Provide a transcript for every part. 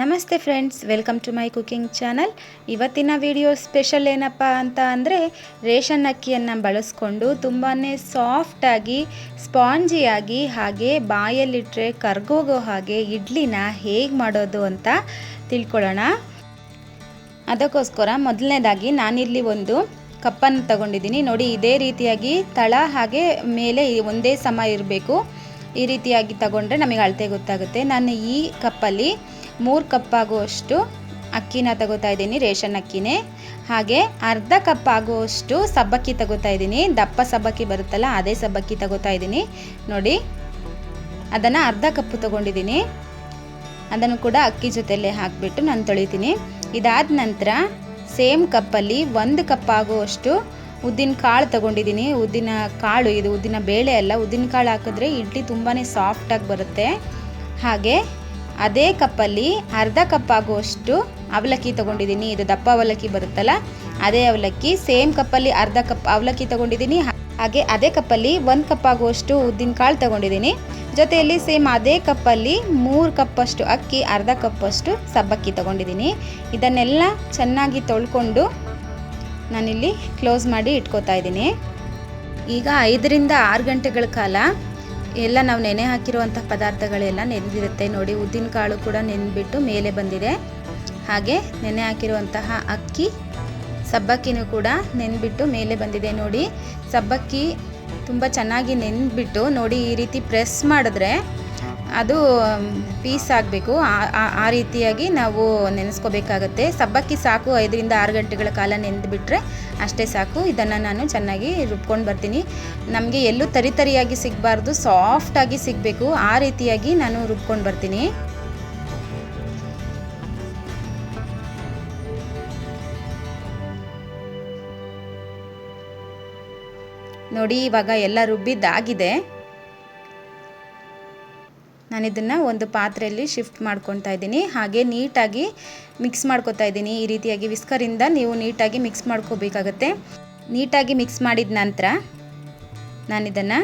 ನಮಸ್ತೆ friends, welcome to my cooking channel. ಇವತ್ತಿನ video special ಏನಪ್ಪ ಅಂತ ಅಂದರೆ ರೇಷನ್ ಅಕ್ಕಿಯನ್ನು ಬಳಸ್ಕೊಂಡು ತುಂಬಾ ಸಾಫ್ಟಾಗಿ ಸ್ಪಾಂಜಿಯಾಗಿ ಹಾಗೆ ಬಾಯಲ್ಲಿಟ್ಟರೆ ಕರ್ಗೋಗೋ ಹಾಗೆ ಇಡ್ಲಿನ ಹೇಗೆ ಮಾಡೋದು ಅಂತ ತಿಳ್ಕೊಳ್ಳೋಣ. ಅದಕ್ಕೋಸ್ಕರ ಮೊದಲನೇದಾಗಿ ನಾನಿಲ್ಲಿ ಒಂದು ಕಪ್ಪನ್ನು ತಗೊಂಡಿದ್ದೀನಿ. ನೋಡಿ, ಇದೇ ರೀತಿಯಾಗಿ ತಳ ಹಾಗೆ ಮೇಲೆ ಒಂದೇ ಸಮ ಇರಬೇಕು. ಈ ರೀತಿಯಾಗಿ ತಗೊಂಡ್ರೆ ನಮಗೆ ಅಳತೆ ಗೊತ್ತಾಗುತ್ತೆ. ನಾನು ಈ ಕಪ್ಪಲ್ಲಿ ಮೂರು ಕಪ್ ಆಗುವಷ್ಟು ಅಕ್ಕಿನ ತಗೋತಾ ಇದ್ದೀನಿ, ರೇಷನ್ ಅಕ್ಕಿನೇ. ಹಾಗೆ ಅರ್ಧ ಕಪ್ ಆಗುವಷ್ಟು ಸಬ್ಬಕ್ಕಿ ತಗೋತಾ ಇದ್ದೀನಿ. ದಪ್ಪ ಸಬ್ಬಕ್ಕಿ ಬರುತ್ತಲ್ಲ, ಅದೇ ಸಬ್ಬಕ್ಕಿ ತಗೋತಾ ಇದ್ದೀನಿ. ನೋಡಿ, ಅದನ್ನು ಅರ್ಧ ಕಪ್ಪು ತಗೊಂಡಿದ್ದೀನಿ. ಅದನ್ನು ಕೂಡ ಅಕ್ಕಿ ಜೊತೆಯಲ್ಲೇ ಹಾಕಿಬಿಟ್ಟು ನಾನು ತೊಳಿತೀನಿ. ಇದಾದ ನಂತರ ಸೇಮ್ ಕಪ್ಪಲ್ಲಿ ಒಂದು ಕಪ್ ಆಗುವಷ್ಟು ಉದ್ದಿನ ಕಾಳು ತಗೊಂಡಿದ್ದೀನಿ. ಉದ್ದಿನ ಕಾಳು, ಇದು ಉದ್ದಿನ ಬೇಳೆ ಅಲ್ಲ, ಉದ್ದಿನ ಕಾಳು ಹಾಕಿದ್ರೆ ಇಡ್ಲಿ ತುಂಬಾ ಸಾಫ್ಟಾಗಿ ಬರುತ್ತೆ. ಹಾಗೆ ಅದೇ ಕಪ್ಪಲ್ಲಿ ಅರ್ಧ ಕಪ್ ಆಗುವಷ್ಟು ಅವಲಕ್ಕಿ ತಗೊಂಡಿದ್ದೀನಿ. ಇದು ದಪ್ಪ ಅವಲಕ್ಕಿ ಬರುತ್ತಲ್ಲ, ಅದೇ ಅವಲಕ್ಕಿ. ಸೇಮ್ ಕಪ್ಪಲ್ಲಿ ಅರ್ಧ ಕಪ್ ಅವಲಕ್ಕಿ ತಗೊಂಡಿದ್ದೀನಿ. ಹಾಗೆ ಅದೇ ಕಪ್ಪಲ್ಲಿ ಒಂದು ಕಪ್ ಆಗುವಷ್ಟು ಉದ್ದಿನ ಕಾಳು ತಗೊಂಡಿದ್ದೀನಿ. ಜೊತೆಯಲ್ಲಿ ಸೇಮ್ ಅದೇ ಕಪ್ಪಲ್ಲಿ ಮೂರು ಕಪ್ಪಷ್ಟು ಅಕ್ಕಿ, ಅರ್ಧ ಕಪ್ಪಷ್ಟು ಸಬ್ಬಕ್ಕಿ ತಗೊಂಡಿದ್ದೀನಿ. ಇದನ್ನೆಲ್ಲ ಚೆನ್ನಾಗಿ ತೊಳ್ಕೊಂಡು ನಾನಿಲ್ಲಿ ಕ್ಲೋಸ್ ಮಾಡಿ ಇಟ್ಕೋತಾ ಇದ್ದೀನಿ. ಈಗ ಐದರಿಂದ ಆರು ಗಂಟೆಗಳ ಕಾಲ ಎಲ್ಲ ನಾವು ನೆನೆ ಹಾಕಿರುವಂಥ ಪದಾರ್ಥಗಳೆಲ್ಲ ನೆನೆದಿರುತ್ತೆ. ನೋಡಿ, ಉದ್ದಿನ ಕಾಳು ಕೂಡ ನೆನೆದ್ಬಿಟ್ಟು ಮೇಲೆ ಬಂದಿದೆ. ಹಾಗೆ ನೆನೆ ಹಾಕಿರುವಂತಹ ಅಕ್ಕಿ, ಸಬ್ಬಕ್ಕಿನೂ ಕೂಡ ನೆನೆಬಿಟ್ಟು ಮೇಲೆ ಬಂದಿದೆ. ನೋಡಿ, ಸಬ್ಬಕ್ಕಿ ತುಂಬ ಚೆನ್ನಾಗಿ ನೆನೆದ್ಬಿಟ್ಟು ನೋಡಿ, ಈ ರೀತಿ ಪ್ರೆಸ್ ಮಾಡಿದ್ರೆ ಅದು ಪೀಸ್ ಆಗಬೇಕು. ಆ ರೀತಿಯಾಗಿ ನಾವು ನೆನೆಸ್ಕೋಬೇಕಾಗತ್ತೆ. ಸಬ್ಬಕ್ಕಿ ಸಾಕು ಐದರಿಂದ ಆರು ಗಂಟೆಗಳ ಕಾಲ ನೆನೆದುಬಿಟ್ರೆ ಅಷ್ಟೇ ಸಾಕು. ಇದನ್ನು ನಾನು ಚೆನ್ನಾಗಿ ರುಬ್ಕೊಂಡು ಬರ್ತೀನಿ. ನಮಗೆ ಎಲ್ಲೂ ತರಿ ತರಿಯಾಗಿ ಸಿಗಬಾರ್ದು ಸಾಫ್ಟಾಗಿ ಸಿಗಬೇಕು. ಆ ರೀತಿಯಾಗಿ ನಾನು ರುಬ್ಕೊಂಡು ಬರ್ತೀನಿ. ನೋಡಿ, ಇವಾಗ ಎಲ್ಲ ರುಬ್ಬಿದ್ದಾಗಿದೆ. ನಾನು ಇದನ್ನು ಒಂದು ಪಾತ್ರೆಯಲ್ಲಿ ಶಿಫ್ಟ್ ಮಾಡ್ಕೊತಾ ಇದ್ದೀನಿ. ಹಾಗೆ ನೀಟಾಗಿ ಮಿಕ್ಸ್ ಮಾಡ್ಕೊತಾ ಇದ್ದೀನಿ. ಈ ರೀತಿಯಾಗಿ ವಿಸ್ಕರಿಂದ ನೀವು ನೀಟಾಗಿ ಮಿಕ್ಸ್ ಮಾಡ್ಕೋಬೇಕಾಗತ್ತೆ. ನೀಟಾಗಿ ಮಿಕ್ಸ್ ಮಾಡಿದ ನಂತರ ನಾನಿದನ್ನು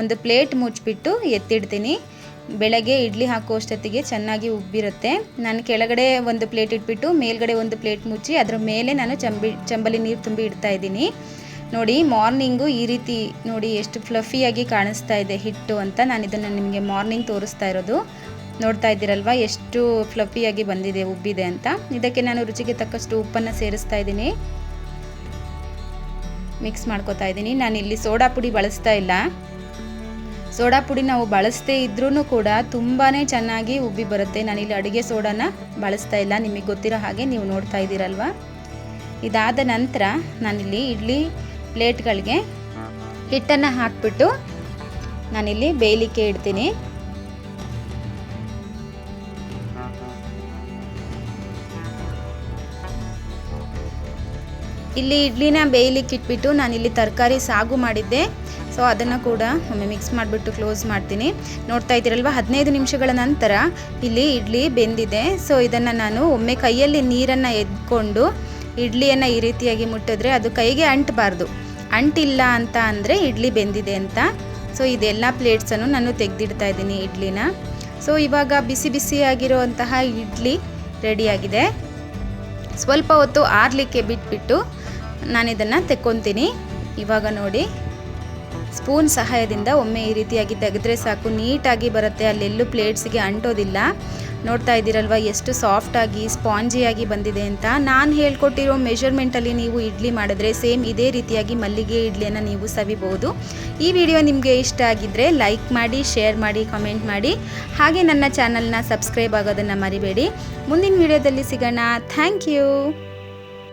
ಒಂದು ಪ್ಲೇಟ್ ಮುಚ್ಚಿಬಿಟ್ಟು ಎತ್ತಿಡ್ತೀನಿ. ಬೆಳಗ್ಗೆ ಇಡ್ಲಿ ಹಾಕುವಷ್ಟೊತ್ತಿಗೆ ಚೆನ್ನಾಗಿ ಉಬ್ಬಿರುತ್ತೆ. ನಾನು ಕೆಳಗಡೆ ಒಂದು ಪ್ಲೇಟ್ ಇಟ್ಬಿಟ್ಟು ಮೇಲ್ಗಡೆ ಒಂದು ಪ್ಲೇಟ್ ಮುಚ್ಚಿ ಅದರ ಮೇಲೆ ನಾನು ಚಂಬಿ ಚಂಬಲಿ ನೀರು ತುಂಬಿ ಇಡ್ತಾ ಇದ್ದೀನಿ. ನೋಡಿ, ಮಾರ್ನಿಂಗು ಈ ರೀತಿ ನೋಡಿ ಎಷ್ಟು ಫ್ಲಫಿಯಾಗಿ ಕಾಣಿಸ್ತಾ ಇದೆ ಹಿಟ್ಟು ಅಂತ ನಾನು ಇದನ್ನು ನಿಮಗೆ ಮಾರ್ನಿಂಗ್ ತೋರಿಸ್ತಾ ಇರೋದು. ನೋಡ್ತಾ ಇದ್ದೀರಲ್ವ, ಎಷ್ಟು ಫ್ಲಫಿಯಾಗಿ ಬಂದಿದೆ, ಉಬ್ಬಿದೆ ಅಂತ. ಇದಕ್ಕೆ ನಾನು ರುಚಿಗೆ ತಕ್ಕಷ್ಟು ಉಪ್ಪನ್ನು ಸೇರಿಸ್ತಾ ಇದ್ದೀನಿ. ಮಿಕ್ಸ್ ಮಾಡ್ಕೋತಾ ಇದ್ದೀನಿ. ನಾನು ಇಲ್ಲಿ ಸೋಡಾ ಪುಡಿ ಬಳಸ್ತಾ ಇಲ್ಲ. ಸೋಡಾ ಪುಡಿ ನಾವು ಬಳಸದೇ ಇದ್ರೂ ಕೂಡ ತುಂಬಾ ಚೆನ್ನಾಗಿ ಉಬ್ಬಿ ಬರುತ್ತೆ. ನಾನಿಲ್ಲಿ ಅಡುಗೆ ಸೋಡಾನ ಬಳಸ್ತಾ ಇಲ್ಲ. ನಿಮಗೆ ಗೊತ್ತಿರೋ ಹಾಗೆ ನೀವು ನೋಡ್ತಾ ಇದ್ದೀರಲ್ವ? ಇದಾದ ನಂತರ ನಾನಿಲ್ಲಿ ಇಡ್ಲಿ ಪ್ಲೇಟ್ಗಳಿಗೆ ಹಿಟ್ಟನ್ನು ಹಾಕಿಬಿಟ್ಟು ನಾನಿಲ್ಲಿ ಬೇಯಲಿಕ್ಕೆ ಇಡ್ತೀನಿ. ಇಲ್ಲಿ ಇಡ್ಲಿನ ಬೇಯಲಿಕ್ಕೆ ಇಟ್ಬಿಟ್ಟು ನಾನಿಲ್ಲಿ ತರಕಾರಿ ಸಾಗು ಮಾಡಿದ್ದೆ. ಸೊ ಅದನ್ನು ಕೂಡ ಒಮ್ಮೆ ಮಿಕ್ಸ್ ಮಾಡಿಬಿಟ್ಟು ಕ್ಲೋಸ್ ಮಾಡ್ತೀನಿ. ನೋಡ್ತಾ ಇದ್ದೀರಲ್ವ? ಹದಿನೈದು ನಿಮಿಷಗಳ ನಂತರ ಇಲ್ಲಿ ಇಡ್ಲಿ ಬೆಂದಿದೆ. ಸೊ ಇದನ್ನು ನಾನು ಒಮ್ಮೆ ಕೈಯಲ್ಲಿ ನೀರನ್ನು ಎದ್ಕೊಂಡು ಇಡ್ಲಿಯನ್ನು ಈ ರೀತಿಯಾಗಿ ಮುಟ್ಟಿದ್ರೆ ಅದು ಕೈಗೆ ಅಂಟಬಾರ್ದು. ಅಂಟಿಲ್ಲ ಅಂತ ಅಂದರೆ ಇಡ್ಲಿ ಬೆಂದಿದೆ ಅಂತ. ಸೊ ಇದೆಲ್ಲ ಪ್ಲೇಟ್ಸನ್ನು ನಾನು ತೆಗೆದಿಡ್ತಾ ಇದ್ದೀನಿ ಇಡ್ಲಿನ. ಸೊ ಇವಾಗ ಬಿಸಿ ಬಿಸಿಯಾಗಿರುವಂತಹ ಇಡ್ಲಿ ರೆಡಿಯಾಗಿದೆ. ಸ್ವಲ್ಪ ಹೊತ್ತು ಆರಲಿಕ್ಕೆ ಬಿಟ್ಬಿಟ್ಟು ನಾನಿದನ್ನು ತೆಕ್ಕೊತೀನಿ. ಇವಾಗ ನೋಡಿ. ಸ್ಪೂನ್ ಸಹಾಯದಿಂದ ಒಮ್ಮೆ ಈ ರೀತಿಯಾಗಿ ತೆಗೆದ್ರೆ ಸಾಕು. ನೀಟಾಗಿ ಬರುತ್ತೆ. ಅಲ್ಲೆಲ್ಲೂ ಪ್ಲೇಟ್ಸ್ಗೆ ಅಂಟೋದಿಲ್ಲ. ನೋಡ್ತಾ ಇದ್ದೀರಲ್ವ ಎಷ್ಟು ಸಾಫ್ಟಾಗಿ ಸ್ಪಾಂಜಿಯಾಗಿ ಬಂದಿದೆ ಅಂತ. ನಾನು ಹೇಳ್ಕೊಟ್ಟಿರೋ ಮೆಷರ್ಮೆಂಟಲ್ಲಿ ನೀವು ಇಡ್ಲಿ ಮಾಡಿದ್ರೆ ಸೇಮ್ ಇದೇ ರೀತಿಯಾಗಿ ಮಲ್ಲಿಗೆ ಇಡ್ಲಿಯನ್ನು ನೀವು ಸವಿಬಹುದು. ಈ ವಿಡಿಯೋ ನಿಮಗೆ ಇಷ್ಟ ಆಗಿದ್ದರೆ ಲೈಕ್ ಮಾಡಿ ಶೇರ್ ಮಾಡಿ ಕಮೆಂಟ್ ಮಾಡಿ. ಹಾಗೆ ನನ್ನ ಚಾನಲ್ನ ಸಬ್ಸ್ಕ್ರೈಬ್ ಆಗೋದನ್ನು ಮರಿಬೇಡಿ. ಮುಂದಿನ ವಿಡಿಯೋದಲ್ಲಿ ಸಿಗೋಣ. Thank you